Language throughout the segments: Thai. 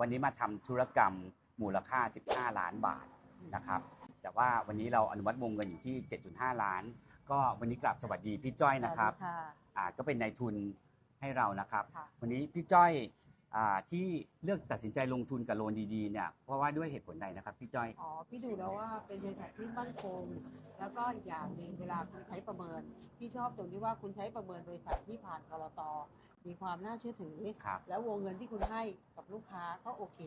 วันนี้มาทำธุรกรรมมูลค่า 15 ล้านบาทนะครับ แต่ว่าวันนี้เราอนุมัติวงเงินอยู่ที่ 7.5 ล้าน ก็วันนี้กลับสวัสดีพี่จ้อยนะครับสวัสดีค่ะอ่าก็เป็นนายทุนให้เรานะครับค่ะวันนี้พี่จ้อยอ่า ที่เลือกตัดสินใจลงทุนกับโลนดีๆเนี่ยเพราะว่าด้วยเหตุผลใดนะครับพี่จ้อย อ๋อ พี่ดูแล้วว่าเป็นบริษัทที่มั่นคง แล้วก็อีกอย่างหนึ่งเวลาคุณใช้ประเมิน พี่ชอบตรงที่ว่าคุณใช้ประเมินบริษัทที่ผ่านกรตมีความน่าเชื่อถือ ครับ แล้ววงเงินที่คุณให้กับลูกค้าก็โอเค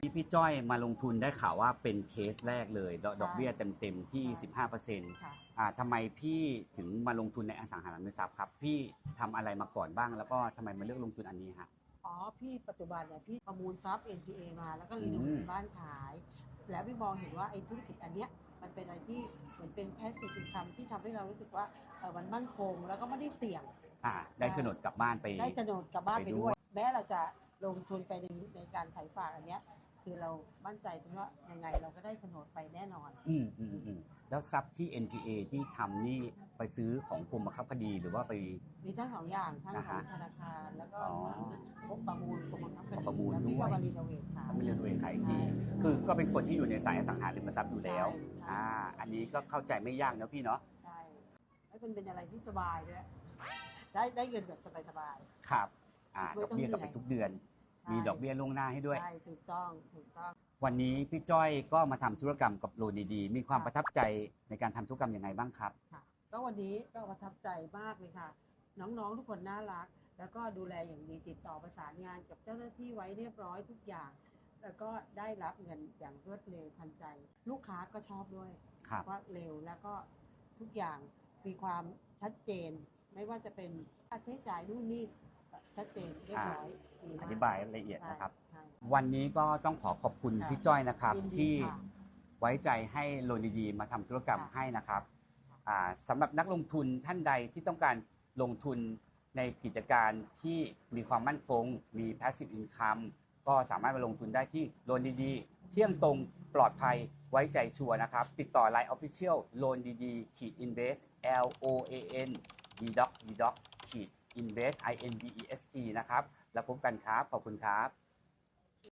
ที่พี่จ้อยมาลงทุนได้ข่าวว่าเป็นเคสแรกเลยดอกใช่ดอกเบี้ยเต็มๆที่ใช่15%ค่ะ อ่าทำไมพี่ถึงมาลงทุนในอสังหาริมทรัพย์ครับ พี่ทำอะไรมาก่อนบ้างแล้วก็ทำไมมาเลือกลงทุนอันนี้ฮะ อ๋อ พี่ปัจจุบันเนี่ยพี่ประมูลทรัพย์ NPA มาแล้วก็รีโนอืเวมทบ้านขาย แล้วพี่มองเห็นว่าไอ้ธุรกิจอันเนี้ยมันเป็นอะไรที่เหมือนเป็นแพสซีฟอินคัมที่ทำให้เรารู้สึกว่าเออมันมั่นคงแล้วก็ไม่ได้เสี่ยง อ่าได้โฉนดกลับบ้านไป ได้โฉนดกลับบ้านไปไปด้ด้ววย ย แม้เราจะลงทุนไปในในการขายฝากอันเนี้ยคือเรามั่นใจตรงว่ายังไงเราก็ได้โฉนดไปแน่นอน อืมอืมอืม แล้วทรัพย์ที่ NPA ที่ทำนี่ไปซื้อของกรมบังคับคดีหรือว่าไป มีทั้งสองอย่างทั้งอ่าขอฮะงธนาคารแล้วก็อ๋อพวกประมูลกรมบังคับคดีประมูลแล้วพี่ด้วยก็มารีโนเวทขายไม่เรียนเวรขายอีกทีคือก็เป็นคนที่อยู่ในสายอสังหาริมทรัพย์อยู่แล้วใช่ใช่อ่าอันนี้ก็เข้าใจไม่ยากนะพี่เนาะใช่แล้วเป็นเป็นอะไรที่สบายด้วยได้ได้เงินแบบสบายครับอ่าไม่ดอกต้องเบี้ยก็เหนื่อยไปทุกเดือน ๆใช่มีดอกเบี้ยล่วงหน้าให้ด้วย ใช่ถูกต้องถูกต้อง วันนี้พี่จ้อยก็มาทำธุรกรรมกับโลนดีๆมีความค่ะประทับใจในการทำธุรกรรมยังไงบ้างครับ ค่ะก็วันนี้ก็ประทับใจมากเลยค่ะ น้องๆทุกคนน่ารัก แล้วก็ดูแลอย่างดีติดต่อประสานงานกับเจ้าหน้าที่ไว้เรียบร้อยทุกอย่าง แล้วก็ได้รับเงินอย่างรวดเร็วทันใจ ลูกค้าก็ชอบด้วยครับ ว่าเร็วแล้วก็ทุกอย่างมีความชัดเจน ไม่ว่าจะเป็นค่าใช้จ่ายนู่นนี่ชัดเจนเรียบร้อยดีมก อธิบายละเอียดนะครับ ใช่ วันนี้ก็ต้องขอขอบคุณค่ะพี่จ้อยนะครับ ยินดีที่ค่ะไว้ใจให้โลนดีๆมาทำธุรกรรมค่ะ ให้นะครับค่ะอ่าสำหรับนักลงทุนท่านใดที่ต้องการลงทุนในกิจการที่มีความมั่นคง มี passive income ก็สามารถมาลงทุนได้ที่โลนดีๆ เที่ยงตรงปลอดภัยไว้ใจชัวร์นะครับ ติดต่อ Line Official โลนดีๆขีด invest L O A N D doc D doc ขีด invest I N V E S T นะครับ แล้วพบกันครับ ขอบคุณครับ